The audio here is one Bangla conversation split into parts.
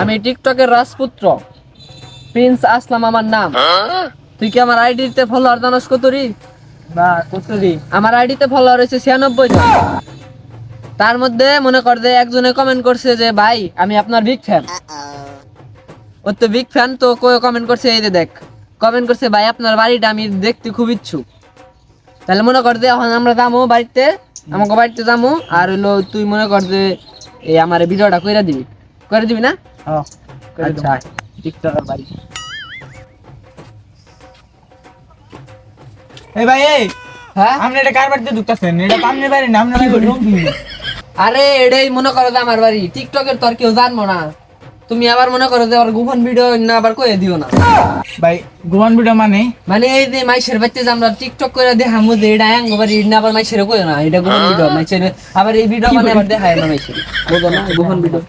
আমি টিকটকের রাজপুত্র। প্রিন্স আসলাম আমার নাম। তুই কি আমার আইডিতে ফলোয়ার জানাস কতরি? না কতরি। আমার আইডিতে ফলোয়ার হয়েছে ছিয়ানব্বই জন। তার মধ্যে মনে কর যে একজনে কমেন্ট করছে যে ভাই আমি আপনার বিগ ফ্যান ও তো বিগ ফ্যান তো কেউ কমেন্ট করছে এই যে দেখ। কমেন্ট করছে ভাই আপনার বাড়িটা আমি দেখতে খুব ইচ্ছুক। তাহলে মনে কর যে এখন আমরা যাব বাড়িতে আমাকে বাড়িতে যাব আর হইল তুই মনে কর যে এই আমার ভিডিওটা কইরা দিবি। করে দিবি না? হ্যাঁ আচ্ছা টিকটকের বাড়ি। এই ভাই এই! হ্যাঁ? আপনি এটা কার বাড়িতে ঢুকতেছেন? এটা বাড়ি না বাড়ি রুম আরে এটাই মনে করো যে আমার বাড়ি। টিকটকের তো আর কেউ জানব না। তুমি আবার মনে করো যে আবার গোপন ভিডিও না আবার কয়ে দিও না। ভাই গোয়ান ভিডিও মানে? মানে এই যে মাইশের বাচ্চা যে আমরা টিকটক করে দেখামু যে এটা আঙ্গ বাড়ি না আবার মাইশের কই না। এটা গোপন ভিডিও মাইশের আবার এই ভিডিও মানে আবার দেখায় না মাইশের। বুঝো না গোপন ভিডিও।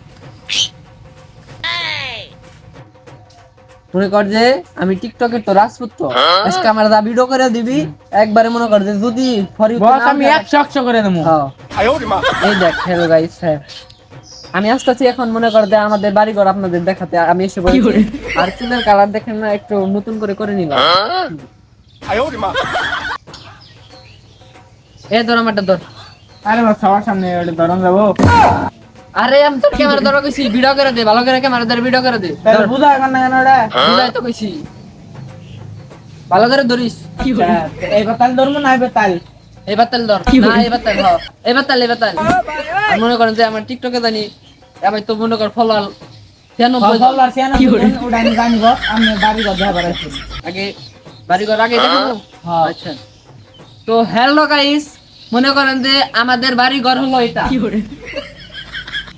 মনে কর যে আমি টিকটকের তো রাজপুত্র। আজকে আমার যা ভিডিও করে দিবি একবারে মনে কর যে যদি ফরি বস আমি একশো একশো করে দেবো হ্যাঁ। এই দেখ হ্যালো গাইস হ্যাঁ। আমি আসতেছি এখন মনে কর যে আমাদের বাড়ি ঘর আপনাদের দেখাতে আমি এসে বলছি আর চুলের কালার দেখেন না একটু নতুন করে করে নিলাম। এ ধর আমারটা ধর। আরে বাস সবার সামনে এটা ধরন যাব। আরে আমি তোর ক্যামেরা ধরো কইছি ভিডিও করে দে ভালো করে ক্যামেরা ধরে ভিডিও করে দে। তাহলে বুঝা এখন না কেন এটা বুঝাই তো কইছি। ভালো করে ধরিস। আচ্ছা, এই বাতাল ধরবো না এই বাতাল? ধর। না আর মনে করেন যে আমার টিকটকে জানি আমি তো মনে কর ফলোয়ার ছিয়ানব্বই আমি বাড়ি ঘর দেখা বেড়াচ্ছি আগে বাড়ি ঘর আগে দেখাবো হ্যাঁ। আচ্ছা। তো হ্যালো গাইস মনে করেন যে আমাদের বাড়ি ঘর হলো এটা।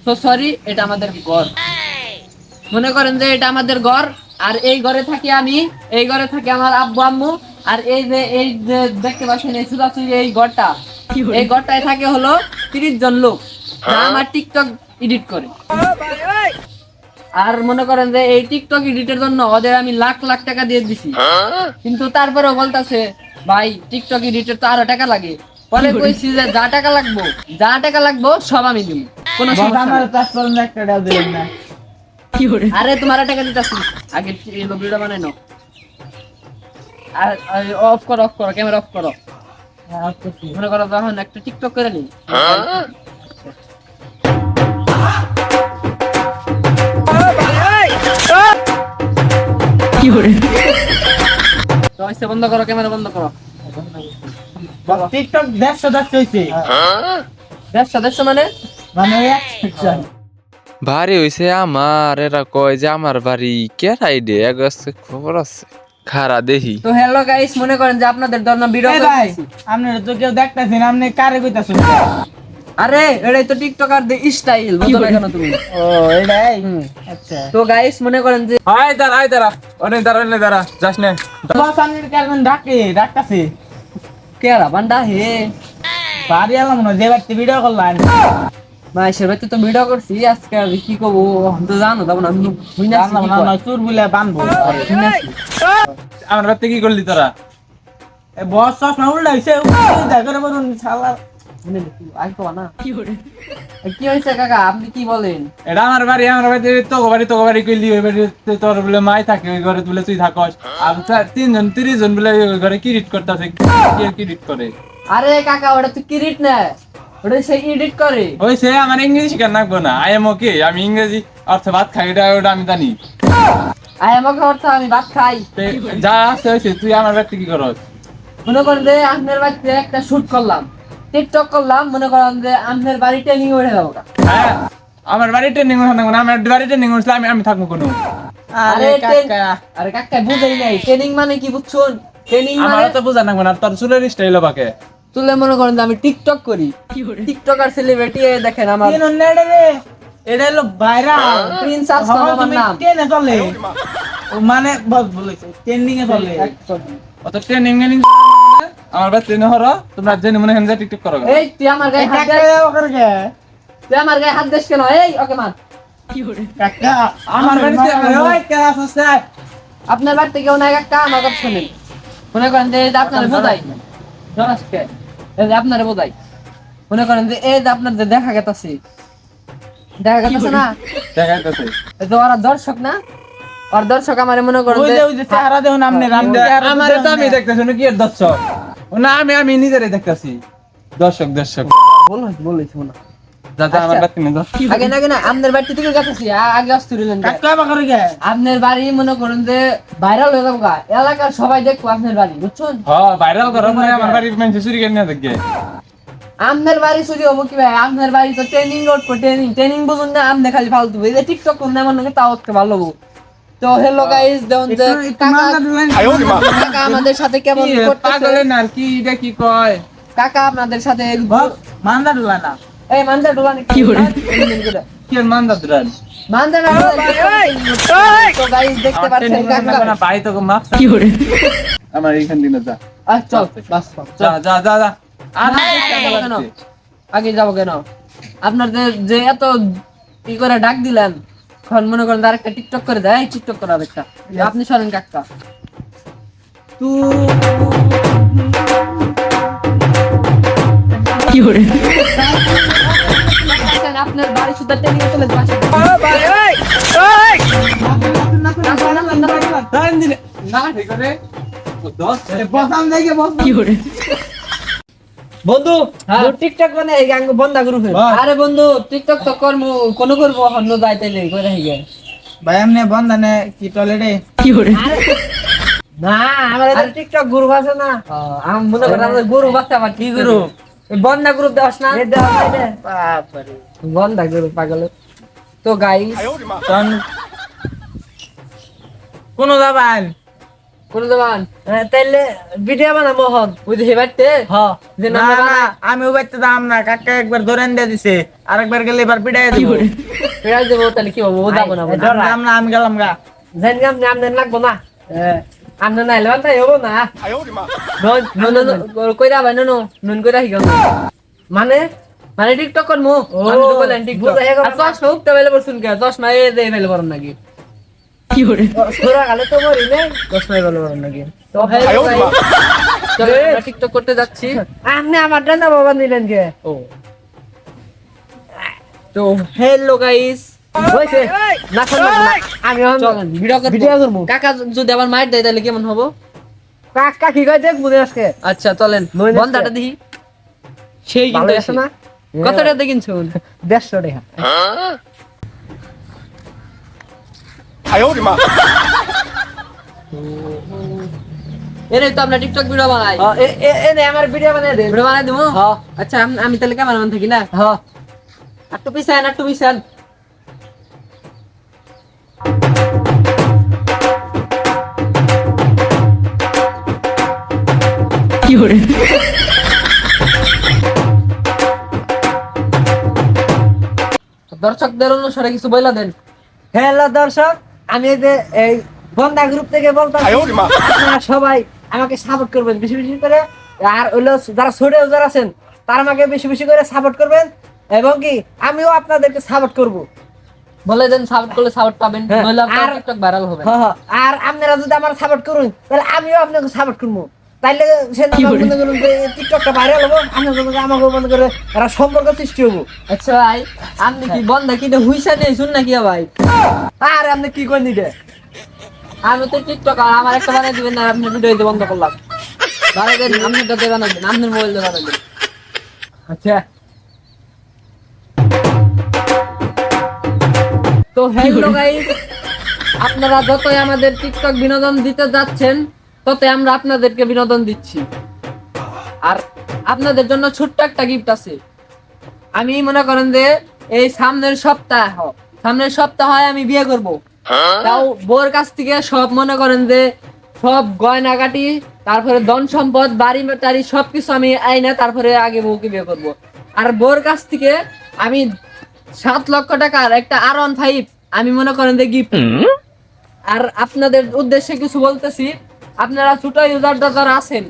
তো সরি এটা আমাদের ঘর। মনে করেন যে এটা আমাদের ঘর আর এই ঘরে থাকি আমি এই ঘরে থাকি আমার আব্বু আম্মু আর এই যে এই যে দেখতে পাচ্ছেন এই সুরাচুরি এই ঘরটা এই ঘরটায় থাকে হলো তিরিশ জন লোক যা আমার টিকটক এডিট করে। আর মনে করেন যে এই টিকটক এডিটের জন্য ওদের আমি লাখ লাখ টাকা দিয়ে দিছি। কিন্তু তারপরেও বলতাছে ভাই টিকটক এডিটের তো আরও টাকা লাগে। পরে কইছি যে যা টাকা লাগবো যা টাকা লাগবো সব আমি দিব। কোনো সমস্যা আমার নাই। কাজ করুন একটা ডাল দিলেন না। আরে তোমার টাকা দিতাছি আগে এই বানাই নাও। আর অফ করো অফ করো ক্যামেরা অফ করো। হ্যাঁ, মনে করো তখন একটা টিকটক করে নি। তো আইসে বন্ধ করো ক্যামেরা বন্ধ করো। টিকটক দেড়শো দেড়শো হয়েছে দেড়শো দেড়শো মানে? মানে একশো ভারী হইছে আমার এরা কয় যে আমার বাড়ি কে আইডে এক আছে খবর আছে। খারা দেখি তো হ্যালো গাইস মনে করেন যে আপনাদের জন্য ভিডিও এই ভাই আপনারা তো কেউ দেখতেছেন আপনি কারে কইতাছেন? আরে এটাই তো টিকটকার দে স্টাইল বুঝো না কেন তুমি? ও এটাই আচ্ছা। তো গাইস মনে করেন যে আয় দাঁড়া আয় দাঁড়া। অনেক দাঁড়া অনেক দাঁড়া। যাস না। বস ডাকে ডাকতাছে। কেরা বান্ডা হে? বাড়ি এলাম না যে ভিডিও করলাম। মাইশের বাড়িতে তো ভিডিও করছি আজকে কি করব আমি তো জানো তখন আমি চুর বলে বানবো। আমার রাতে কি করলি তোরা? এ বস সস না বলুন শালা। কি হয়েছে কাকা আপনি কি বলেন? এটা আমার বাড়ি আমার বাড়িতে তো বাড়ি তো বাড়ি কইলি ওই বাড়িতে তোর বলে মাই থাকে ওই ঘরে বলে তুই থাকস। আর তিনজন তিরিশ জন বলে ওই ঘরে কিরিট করতেছে কে কিরিট করে? আরে কাকা ওটা তো কিরিট না। ওটা সে এডিট করে। ওই সে আমার ইংরেজি শিকার নাকবো না। আই এম ওকে আমি ইংরেজি অর্থ ভাত খাই এটা ওটা আমি জানি। আই আমাকে অর্থ আমি ভাত খাই। যা আছে হয়েছে তুই আমার বাড়িতে কি করস? মনে করেন যে আপনার বাড়িতে একটা শুট করলাম টিকটক করলাম মনে করেন যে আপনার বাড়ি ট্রেনিং উঠে যাব হ্যাঁ আমার বাড়ি ট্রেনিং থাকব না আমার বাড়ি ট্রেনিং উঠলে আমি আমি থাকব কোনো। আরে কাকা। আরে কাকা বুঝাই নাই। ট্রেনিং মানে কি বুঝছুন? ট্রেনিং আমার মানে তো বোঝা না তোর চুলের স্টাইল বাকে তুলে মনে করেন যে আমি টিকটক করি। টিকটক আর সেলিব্রিটি দেখেন আমার এটা হলো ভাইরাল প্রিন্স আসলাম আমার নাম। ট্রেনে চলে। মানে বস বলেছে ট্রেন্ডিং এ চলে। অত ট্রেনিং ট্রেনিং আমার বাড়ি ট্রেনে হরো তোমরা জেনে মনে হেন টিকটক করো। এই তুই আমার গায়ে হাত দে তুই আমার গায়ে হাত দিস কেন? এই ওকে মার। কাকা আমার বাড়িতে ওই কে আসছে আপনার বাড়িতে কেউ নাই কাকা আমার কথা শুনেন। মনে করেন যে আপনার বোঝাই জনাসকে যে আপনার বোধাই মনে করেন যে এই যে আপনার যে দেখা গেতাছে দেখা গেছে না? দেখা গেতাছে। তো ওরা দর্শক না আর দর্শক আমার মনে করেন ওই যে- ওই যে চেহারা দেখুন আপনি রাম আমারে তো আমি দেখতেছি না কি এর দর্শক? না আমি আমি নিজেরাই দেখতেছি। দর্শক দর্শক। বলো বলেছি মনে যাতে আমার আচ্ছা। বাতি না দর্শক আগে না আগে না আপনার বাড়ি থেকে গেছি আগে আসতে রইলেন যে। কাকা বাকারে গে। আপনার বাড়ি মনে করেন যে ভাইরাল হয়ে যাব এলাকার সবাই দেখব আপনার বাড়ি বুঝছেন? হ্যাঁ ভাইরাল করো মানে আমার বাড়ির মানুষ চুরি করে নিয়ে দেখে আপনার বাড়ি চুরি হব কি ভাই? আপনার বাড়ি তো ট্রেনিং রোড পর ট্রেনিং ট্রেনিং বুঝুন না আপনি খালি ফালতু এই যে টিকটক করুন এমন নাকি তাও একটা ভালো হব। তো হ্যালো গাইস দেখুন যে কাকা আমাদের সাথে কেমন করতেছে? পাগলের আর কি এটা কি কয়? কাকা আপনাদের সাথে বল, মান্দা ডুলা না। এই মানদা ডোলানি কি করে কি এর দাদুরান মানদা তো গাইস দেখতে পাচ্ছেন কাকা। ভাই তোকে মাপ আমার এইখান দিনে যা। আহ, চল বাস চল। যা যা যা যা। আর না, যাব কেন? আগে যাব কেন? আপনার যে এত ই করে ডাক দিলেন এখন মনে করেন আরেকটা টিকটক করে দেয় টিকটক করে আরেকটা। আপনি সরেন কাকা। দেখেন, আপনার বাড়ি সুদ্ধা টেনে চলে না বস বন্ধু টিকটক মানে এই গাঙ্গ বন্ধা গ্রুপ আরে বন্ধু টিকটক তো করব কোন করব অন্য যাই তাইলে করে হইগে ভাই এমনি বন্ধনে কি টয়লেটে না আমাদের টিকটক গ্রুপ আছে না। আমি মনে করি আমাদের গ্রুপ আছে আবার কি গ্রুপ বন্ধা গ্রুপ দেওয়াস না? বন্ধা গ্রুপ পাগল। তো গাই তখন কোন যাবান কোন দোকান তাইলে ভিডিও বানা মোহন ওই যে হেবাইতে হ্যাঁ যে না নাম না আমি ওই বাড়িতে দাম না কাকা একবার ধরেন দিয়ে দিছে। আরেকবার গেলে এবার পিটাই দিব। ফেরাই দেবো তাহলে কি হব ও যাব না দাম না আমি গেলাম গা। জানি আমি আমদের লাগবো না। আমনে না এলেন তাই হব না। নুন কইরা ভাই নুন নুন কইরা হিগাম মানে? মানে টিকটক করমু আমি তো বলেন টিকটক আর চশমা উঠতে বেলে বলছুন কে? চশমা এ নাকি। কি করে? সোরা গালে তো মরি চশমা নাকি। তো টিকটক করতে যাচ্ছি। আপনি আমার ডানা বাবা নিলেন কে? ও। তো হ্যালো গাইস হইছে না আমি ভিডিও করব। কাকা যদি আবার মাইর দেয় তাহলে কেমন হবে? কাকা কি কয় দেখ বুঝে আজকে। আচ্ছা চলেন। বন্ধাটা দেখি। সেই কিন্তু আছে না? কতটা দেখিন শুন 150 টাকা। এরে তো আমরা টিকটক ভিডিও বানাই। এ এ আমার ভিডিও বানাই দে। ভিডিও বানাই দেবো? আচ্ছা আমি- তাহলে ক্যামেরাম্যান থাকি না? হ্যাঁ। একটু পিছান একটু পিছান দর্শকদের অনুসারে কিছু বইলা দেন। হ্যালো দর্শক আমি এই যে এই বন্ধা গ্রুপ থেকে বলতাম আপনারা সবাই আমাকে সাপোর্ট করবেন বেশি বেশি করে। আর হইল যারা ছোট যারা আছেন তারা আমাকে বেশি বেশি করে সাপোর্ট করবেন এবং কি আমিও আপনাদেরকে সাপোর্ট করব। বলে দেন সাপোর্ট করলে সাপোর্ট পাবেন নইলে আপনার টিকটক ভাইরাল হবে। আর আপনারা যদি আমার সাপোর্ট করুন তাহলে আমিও আপনাকে সাপোর্ট করব। তাইলে সে না মনে করুন যে টিকটকটা ভাইরাল হব করে আমাকে মনে করে একটা সম্পর্ক সৃষ্টি হব। আচ্ছা ভাই আপনি কি বন্ধ কিনে হুইসা নিয়ে শুন নাকি ভাই? আরে আপনি কি করে নিতে আমি তো টিকটক আমার একটা বানাই দিবেন না আপনি ভিডিও দিতে বন্ধ করলাম। বানাই দেন আপনি তো দেবেন আপনার মোবাইল দিয়ে বানাই দেন। আচ্ছা। তো হ্যালো গাইস আপনারা যতই আমাদের টিকটক বিনোদন দিতে যাচ্ছেন ততই আমরা আপনাদেরকে বিনোদন দিচ্ছি। আর আপনাদের জন্য ছোট্ট একটা গিফট আছে। আমি মনে করেন যে এই সামনের সপ্তাহ সামনের সপ্তাহে আমি বিয়ে করব। তাও বোর কাছ থেকে সব মনে করেন যে সব গয়নাগাটি তারপরে ধন সম্পদ বাড়ি টাড়ি সবকিছু আমি আইনা তারপরে আগে বউকে বিয়ে করব। আর বোর কাছ থেকে আমি সাত লক্ষ টাকার একটা আর ওয়ান ফাইভ আমি মনে করেন যে গিফট আর আপনাদের উদ্দেশ্যে কিছু বলতেছি আপনারা ছোট ইউজার যারা আছেন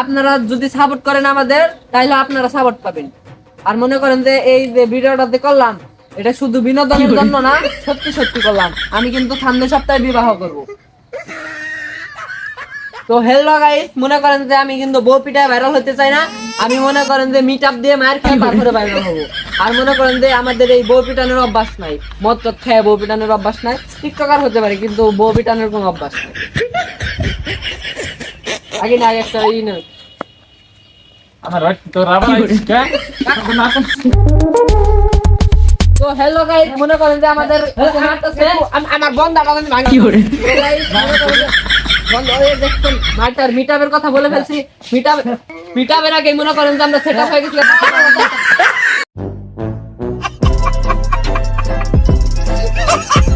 আপনারা যদি সাপোর্ট করেন আমাদের তাহলে আপনারা সাপোর্ট পাবেন। আর মনে করেন যে এই যে ভিডিওটাতে করলাম এটা শুধু বিনোদনের জন্য না সত্যি সত্যি করলাম। আমি কিন্তু সামনের সপ্তাহে বিবাহ করব। তো হ্যালো গাইস মনে করেন যে আমি কিন্তু বউ পিঠায় ভাইরাল হতে চাই না। আমি মনে করেন যে মিট আপ দিয়ে মায়ের খেয়ে তারপরে ভাইরাল হব। আর মনে করেন যে আমাদের এই বউ পিটানোর অভ্যাস নাই। মদ খেয়ে বউ পিটানোর অভ্যাস নাই। টিকটকার হতে পারে কিন্তু বউ পিটানোর কোনো অভ্যাস নাই। আগে না আগে একটা ই নেই। আমার? না কোন- তো হ্যালো গাইস মনে করেন যে আমাদের হচ্ছে মারতেছে আমার বন্ধ আমাদের ভাঙা। কি করে? বন্ধ হয়ে দেখছেন ভাইটার মিটাবের কথা বলে ফেলছি। মিটাব মিটাবের আগে মনে করেন যে আমরা সেট আপ হয়ে গেছি।